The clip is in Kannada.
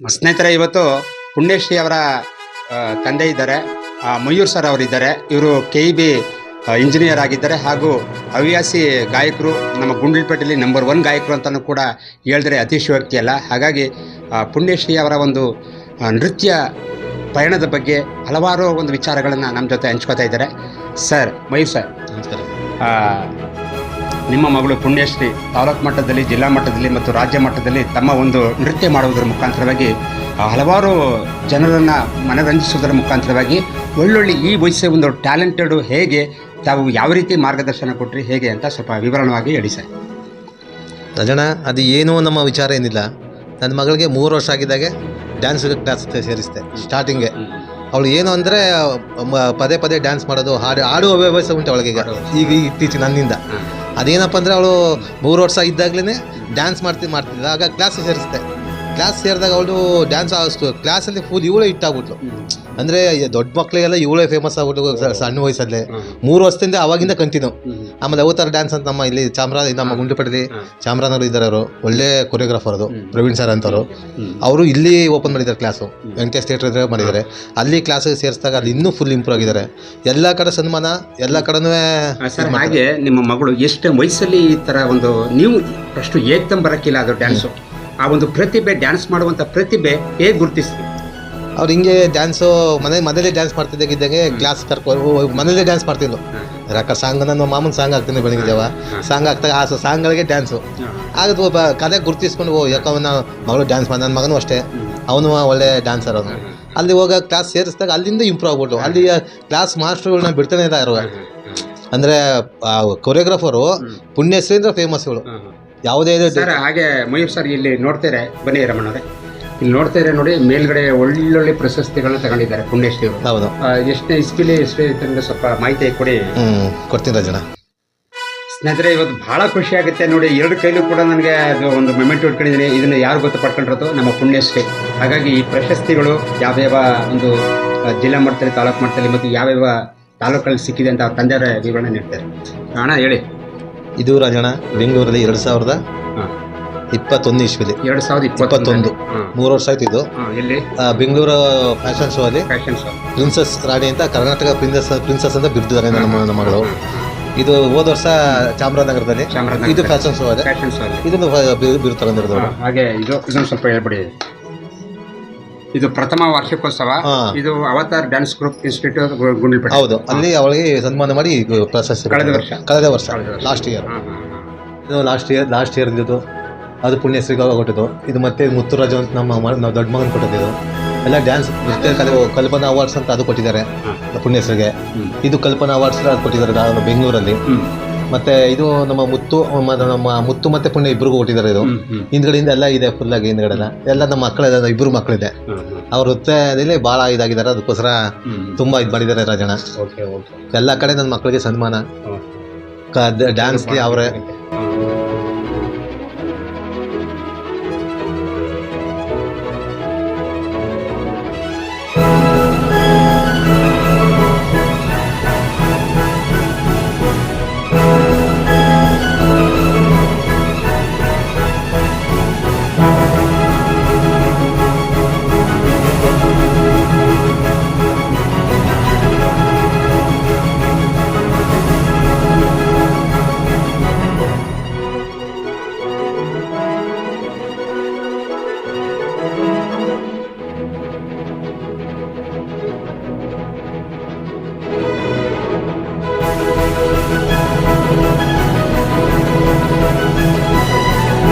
ಸ್ನೇಹಿತರೆ ಇವತ್ತು ಪುಣ್ಯಶ್ರೀ ಅವರ ತಂದೆ ಇದ್ದಾರೆ. ಮಯೂರ್ ಸರ್ ಅವರಿದ್ದಾರೆ. ಇವರು ಕೆ ಇ ಬಿ ಇಂಜಿನಿಯರ್ ಆಗಿದ್ದಾರೆ ಹಾಗೂ ಹವ್ಯಾಸಿ ಗಾಯಕರು ನಮ್ಮ ಗುಂಡ್ಲಪೇಟೆಯಲ್ಲಿ ನಂಬರ್ ಒನ್ ಗಾಯಕರು ಅಂತಲೂ ಕೂಡ ಹೇಳಿದ್ರೆ ಅತಿಶಯೋಕ್ತಿ ಅಲ್ಲ. ಹಾಗಾಗಿ ಪುಣ್ಯಶ್ರೀ ಅವರ ಒಂದು ನೃತ್ಯ ಪಯಣದ ಬಗ್ಗೆ ಹಲವಾರು ಒಂದು ವಿಚಾರಗಳನ್ನು ನಮ್ಮ ಜೊತೆ ಹಂಚ್ಕೋತಾ ಇದ್ದಾರೆ. Sir Mayur sir. ನಮಸ್ಕಾರ. ನಿಮ್ಮ ಮಗಳು ಪುಣ್ಯಶ್ರೀ ತಾಲೂಕು ಮಟ್ಟದಲ್ಲಿ, ಜಿಲ್ಲಾ ಮಟ್ಟದಲ್ಲಿ ಮತ್ತು ರಾಜ್ಯ ಮಟ್ಟದಲ್ಲಿ ತಮ್ಮ ಒಂದು ನೃತ್ಯ ಮಾಡುವುದರ ಮುಖಾಂತರವಾಗಿ ಹಲವಾರು ಜನರನ್ನು ಮನರಂಜಿಸುವುದರ ಮುಖಾಂತರವಾಗಿ ಒಳ್ಳೊಳ್ಳೆ ಈ ವಯಸ್ಸಿನ ಒಂದು ಟ್ಯಾಲೆಂಟೆಡ್ ಹೇಗೆ, ತಾವು ಯಾವ ರೀತಿ ಮಾರ್ಗದರ್ಶನ ಕೊಟ್ಟರಿ ಹೇಗೆ ಅಂತ ಸ್ವಲ್ಪ ವಿವರಣವಾಗಿ ಹೇಳಿ ಸರ್. ರಜಣ ಅದು ಏನೂ ನಮ್ಮ ವಿಚಾರ ಏನಿಲ್ಲ. ನನ್ನ ಮಗಳಿಗೆ ಮೂರು ವರ್ಷ ಆಗಿದ್ದಾಗೆ ಡ್ಯಾನ್ಸ್ ಕ್ಲಾಸ್ ಸೇರಿಸಿದೆ ಸ್ಟಾರ್ಟಿಂಗೆ ಅವಳು ಏನು ಅಂದರೆ ಪದೇ ಪದೇ ಡ್ಯಾನ್ಸ್ ಮಾಡೋದು, ಹಾಡು, ಹಾಡುವ ವ್ಯವಸ್ಥೆ ಉಂಟು ಅವಳಿಗೆ ಈಗ ಈಗ ಇತ್ತೀಚೆಗೆ ನನ್ನಿಂದ. ಅದೇನಪ್ಪ ಅಂದರೆ ಅವಳು ಮೂರು ವರ್ಷ ಇದ್ದಾಗಲೇ ಡ್ಯಾನ್ಸ್ ಮಾಡ್ತಿ ಮಾಡ್ತಿದ್ದೆ ಆಗ ಕ್ಲಾಸ್ ಸೇರಿಸ್ತೆ ಕ್ಲಾಸ್ ಸೇರಿದಾಗ ಅವಳು ಡ್ಯಾನ್ಸ್ ಆಗಿಸ್ತು ಕ್ಲಾಸಲ್ಲಿ ಫುಲ್ ಇವಳೇ ಇಟ್ಟಾಗ್ಬಿಟ್ಲು ಅಂದರೆ ದೊಡ್ಡ ಮಕ್ಕಳಿಗೆಲ್ಲ ಇವಳೇ ಫೇಮಸ್ ಆಗ್ಬಿಟ್ಟು ಸಣ್ಣ ವಯಸ್ಸಲ್ಲೇ. ಮೂರು ವರ್ಷದಿಂದ ಅವಾಗಿಂದ ಕಂಟಿನ್ಯೂ ಆಮೇಲೆ ಅವತಾರ ಡ್ಯಾನ್ಸ್ ಅಂತ ನಮ್ಮ ಇಲ್ಲಿ ಚಾಮರಾ ನಮ್ಮ ಗುಂಡ್ಲುಪೇಟೆಲಿ ಚಾಮರಾಜನಗರ ಇದ್ದಾರೆ ಅವರು. ಒಳ್ಳೆ ಕೊರಿಯೋಗ್ರಾಫರ್ ಅದು ಪ್ರವೀಣ್ ಸರ್ ಅಂತವರು. ಅವರು ಇಲ್ಲಿ ಓಪನ್ ಮಾಡಿದ್ದಾರೆ ಕ್ಲಾಸು ವೆಂಕಟೇಶ್ ಥಿಯೇಟರ್ ಇದ್ರೆ ಮಾಡಿದ್ದಾರೆ. ಅಲ್ಲಿ ಕ್ಲಾಸಿಗೆ ಸೇರಿಸಿದಾಗ ಅಲ್ಲಿ ಇನ್ನೂ ಫುಲ್ ಇಂಪ್ರೂವ್ ಆಗಿದ್ದಾರೆ. ಎಲ್ಲ ಕಡೆ ಸನ್ಮಾನ ಎಲ್ಲ ಕಡೆನೂ ಸರ್ ಹಾಗೆ ನಿಮ್ಮ ಮಗಳು ಎಷ್ಟು ವಯಸ್ಸಲ್ಲಿ ಈ ಥರ ಒಂದು ನೀವು ಅಷ್ಟು ಏಕ್ ಬರೋಕ್ಕಿಲ್ಲ ಅದು ಡ್ಯಾನ್ಸು ಆ ಒಂದು ಪ್ರತಿಭೆ ಡ್ಯಾನ್ಸ್ ಮಾಡುವಂತ ಪ್ರತಿಭೆ ಹೇಗೆ ಗುರುತಿಸ್ತೀವಿ ಅವ್ರು ಹಿಂಗೆ ಡ್ಯಾನ್ಸು ಮನೆ ಮನೇಲಿ ಡ್ಯಾನ್ಸ್ ಮಾಡ್ತಿದ್ದಾಗಿದ್ದಾಗೆ ಕ್ಲಾಸ್ ಕರ್ಕೊಂಡು ಮನೇಲಿ ಡ್ಯಾನ್ಸ್ ಮಾಡ್ತಿದ್ಲು. ರಕ್ಕ ಸಾಂಗ್ ನನ್ನ ಮಾಮೂನ್ ಸಾಂಗ್ ಹಾಕ್ತೀನಿ ಬೆಳಿಗ್ಗೆ ಜಾವ ಸಾಂಗ್ ಆಗ್ತಾಗ ಆ ಸಾಂಗ್ಗಳಿಗೆ ಡ್ಯಾನ್ಸು ಆಗ ಒಬ್ಬ ಕಲೆ ಗುರುತಿಸ್ಕೊಂಡು ಓ ಯಾಕೆ ಮಗಳು ಡ್ಯಾನ್ಸ್ ಮಾಡಿ ನನ್ನ ಮಗನು ಅಷ್ಟೇ. ಅವನು ಒಳ್ಳೆ ಡ್ಯಾನ್ಸರ್ ಅವನು. ಅಲ್ಲಿ ಹೋಗ ಕ್ಲಾಸ್ ಸೇರಿಸಿದಾಗ ಅಲ್ಲಿಂದ ಇಂಪ್ರೂವ್ ಆಗ್ಬಿಟ್ಟು ಅಲ್ಲಿ ಕ್ಲಾಸ್ ಮಾಸ್ಟರ್ಗಳನ್ನ ಬಿಡ್ತಾನೆ ಇದ್ದಾರೆ ಅಂದರೆ ಕೊರಿಯೋಗ್ರಾಫರು ಪುಣ್ಯಶ್ರೀಂದ್ರ ಫೇಮಸ್ ಇವಳು. ಯಾವುದೇ ಇದು ಸರ್ ಹಾಗೆ ಮಯೂರ್ ಸರ್ ಇಲ್ಲಿ ನೋಡ್ತಾರೆ. ಬನ್ನಿ ರಮಣವ್ರೆ. ಇಲ್ಲಿ ನೋಡ್ತಾರೆ ನೋಡಿ ಮೇಲ್ಗಡೆ ಒಳ್ಳೊಳ್ಳೆ ಪ್ರಶಸ್ತಿಗಳನ್ನ ತಗೊಂಡಿದ್ದಾರೆ ಪುಣ್ಯಶ್ರೀ ಅವರು. ಹೌದು. ಎಷ್ಟನೇ ಇಸ್ಪಿಲಿ ಎಷ್ಟು ಅಂತ ಸ್ವಲ್ಪ ಮಾಹಿತಿ ಕೊಡಿ. ಹ್ಞೂ ಜನ ಸ್ನೇಹಿತರೆ ಇವತ್ತು ಬಹಳ ಖುಷಿ ಆಗುತ್ತೆ ನೋಡಿ ಎರಡು ಕೈಲೂ ಕೂಡ ನನಗೆ ಅದು ಒಂದು ಮೆಮೆಂಟ್ ಇಟ್ಕೊಂಡಿದ್ದೀನಿ ಇದನ್ನ ಯಾರು ಗೊತ್ತು ಪಡ್ಕೊಂಡಿರೋದು? ನಮ್ಮ ಪುಣ್ಯಶ್ರೀ. ಹಾಗಾಗಿ ಈ ಪ್ರಶಸ್ತಿಗಳು ಯಾವ್ಯಾವ ಒಂದು ಜಿಲ್ಲಾ ಮಟ್ಟದಲ್ಲಿ ತಾಲೂಕು ಮಟ್ಟದಲ್ಲಿ ಮತ್ತು ಯಾವ್ಯಾವ ತಾಲೂಕಲ್ಲಿ ಸಿಕ್ಕಿದೆ ಅಂತ ಅವ್ರ ತಂದೆಯವರ ವಿವರಣೆ ನೀಡ್ತಾರೆ ಅಣ್ಣ ಹೇಳಿ. ಇದು ರಾಜಣ್ಣ ಬೆಂಗಳೂರಲ್ಲಿ ಎರಡ್ ಸಾವಿರದ ಇಪ್ಪತ್ತೊಂದು ಇಸ್ವಿಲಿ. ಎರಡು ಸಾವಿರದ ಇಪ್ಪತ್ತೊಂದು. ಮೂರು ವರ್ಷ ಆಯ್ತು ಇದು. ಎಲ್ಲಿ? ಬೆಂಗಳೂರು ಫ್ಯಾಷನ್ ಶೋ ಅಲ್ಲಿ. Fashion show. ಪ್ರಿನ್ಸಸ್ ರಾಣಿ ಅಂತ ಕರ್ನಾಟಕ ಪ್ರಿನ್ಸಸ್ ಪ್ರಿನ್ಸಸ್ ಅಂತ ಬಿರ್ದಿದ್ದಾರೆ ನಮ್ಮ ನಮ್ಮ ಮಗಳು. ಇದು ಹೋದ ವರ್ಷ ಚಾಮರಾಜನಗರದಲ್ಲಿ. ಚಾಮರಾಜನಗರ. ಇದು ಫ್ಯಾಷನ್ ಶೋ ಇದೆ ಅಲ್ಲಿ. ಇದನ್ನು ಬಿರು ತಗೊಂಡಿರೋದು ಹಾಗೆ ಇದು ಇದೊಂದು ಸ್ವಲ್ಪ ಹೇಳ್ಬಿಡಿ. ಇದು ಪ್ರಥಮ ವಾರ್ಷಿಕೋತ್ಸವ ಹಾ. ಇದು Avatar dance group institute Gundlupete ಹೌದು ಅಲ್ಲಿ ಅವಳಿಗೆ ಸನ್ಮಾನ ಮಾಡಿ ಇದು ಪ್ರಶಸ್ತಿ ಕಳೆದ ವರ್ಷ. ಕಳೆದ ವರ್ಷ ಲಾಸ್ಟ್ ಇಯರ್ ಹಾ, ಹಾ, ಹಾ. ಇದು ಲಾಸ್ಟ್ ಇಯರ್ ಲಾಸ್ಟ್ ಇಯರ್ ಇದ್ದು ಅದು ಪುಣ್ಯಶ್ರೀಗ ಕೊಟ್ಟಿದ್ದು ಇದು ಮತ್ತೆ ಮುತ್ತುರಾಜು ಅಂತ ನಮ್ಮ ಮ- ನಾವು ದೊಡ್ಡ ಮಗನ ಕೊಟ್ಟಿದ್ದು ಇದು. ಎಲ್ಲ ಡ್ಯಾನ್ಸ್ ನೃತ್ಯ ಕಲೆ ಕಲ್ಪನಾ ಅವಾರ್ಡ್ಸ್ ಅಂತ ಅದು ಕೊಟ್ಟಿದ್ದಾರೆ ಹಾ. ಪುಣ್ಯಶ್ರೀಗೆ ಹ್ಮ್. ಇದು ಕಲ್ಪನಾ ಅವಾರ್ಡ್ಸ್ ಅದು ಕೊಟ್ಟಿದ್ದಾರೆ ಬೆಂಗಳೂರಲ್ಲಿ ಹ್ಮ್. ಮತ್ತೆ ಇದು ನಮ್ಮ ಮುತ್ತು ನಮ್ಮ ಮುತ್ತು ಮತ್ತೆ ಪುಣ್ಯ ಇಬ್ಬರಿಗೂ ಕೊಟ್ಟಿದ್ದಾರೆ ಇದು. ಹಿಂದ್ಗಡೆಯಿಂದ ಎಲ್ಲ ಇದೆ ಫುಲ್ ಆಗಿ ಹಿಂದ್ಗಡೆ ಎಲ್ಲ ಎಲ್ಲ ನಮ್ಮ ಮಕ್ಕಳಿದೆ. ಇಬ್ಬರು ಮಕ್ಕಳಿದೆ. ಅವ್ರ ನೃತ್ಯದಲ್ಲಿ ಬಹಳ ಇದಾಗಿದ್ದಾರೆ. ಅದಕ್ಕೋಸ್ಕರ. ತುಂಬಾ ಇದು ಮಾಡಿದ್ದಾರೆ ಓಕೆ ಓಕೆ ಎಲ್ಲ ಕಡೆ ನನ್ನ ಮಕ್ಕಳಿಗೆ ಸನ್ಮಾನ. ಡ್ಯಾನ್ಸ್ಗೆ ಅವರೇ.